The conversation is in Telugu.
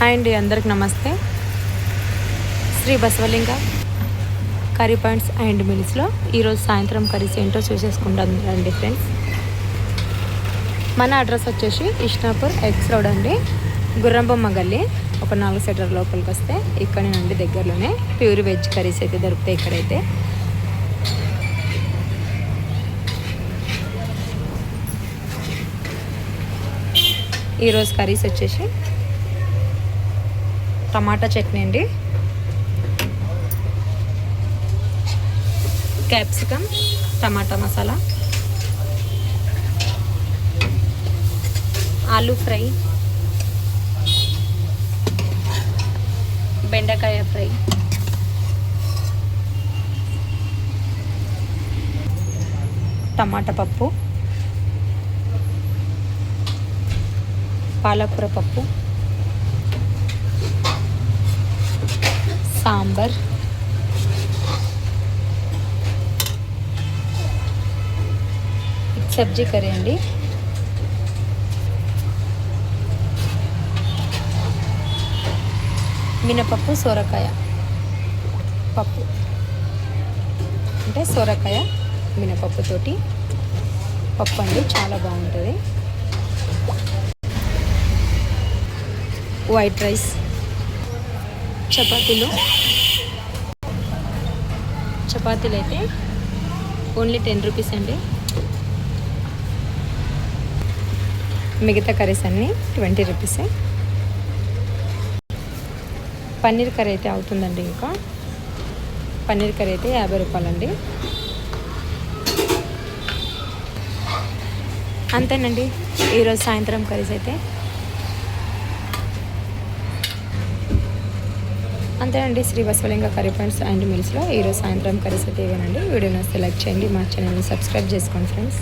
హాయ్ అండి అందరికి నమస్తే. Sri Basavalinga curry points and మిల్స్లో ఈరోజు సాయంత్రం కర్రీస్ ఏంటో చూసేసుకుంటాం రండి ఫ్రెండ్స్. మన అడ్రస్ వచ్చేసి ఇష్నాపూర్ ఎక్స్ రోడ్ అండి. గుర్రంబొమ్మ గల్లి ఒక నాలుగు సెటర్ లోపలికి వస్తే ఇక్కడ నుండి దగ్గరలోనే ప్యూర్ వెజ్ కర్రీస్ అయితే దొరుకుతాయి ఇక్కడైతే. ఈరోజు కర్రీస్ వచ్చేసి టమాటా చట్నీ అండి. క్యాప్సికమ్ టమాటా మసాలా. ఆలు ఫ్రై. బెండకాయ ఫ్రై. టమాటా పప్పు. పాలకూర పప్పు. సాంబార్. సబ్జీ కర్రీ అండి. మినపప్పు సొరకాయ. పప్పు. అంటే సొరకాయ మినపప్పుతోటి పప్పు అండి చాలా బాగుంటుంది. White rice. చపాతీలు. చపాతీలు అయితే ఓన్లీ టెన్ రూపీస్ అండి. మిగతా కర్రీస్ అన్నీ ట్వంటీ రూపీసే. పన్నీర్ కర్రీ అయితే అవుతుందండి ఇంకా. పన్నీర్ కర్రీ అయితే యాభై రూపాయలండి. అంతేనండి. ఈరోజు సాయంత్రం కర్రీస్ అయితే అంతేనండి Sri Basavalinga curry points and మిల్స్లో ఈరోజు సాయంత్రం కర్రీస్ అయితే ఇవ్వనండి వీడియో నచ్చితే లైక్ చేయండి మా ఛానల్ని సబ్స్క్రైబ్ చేసుకోండి ఫ్రెండ్స్.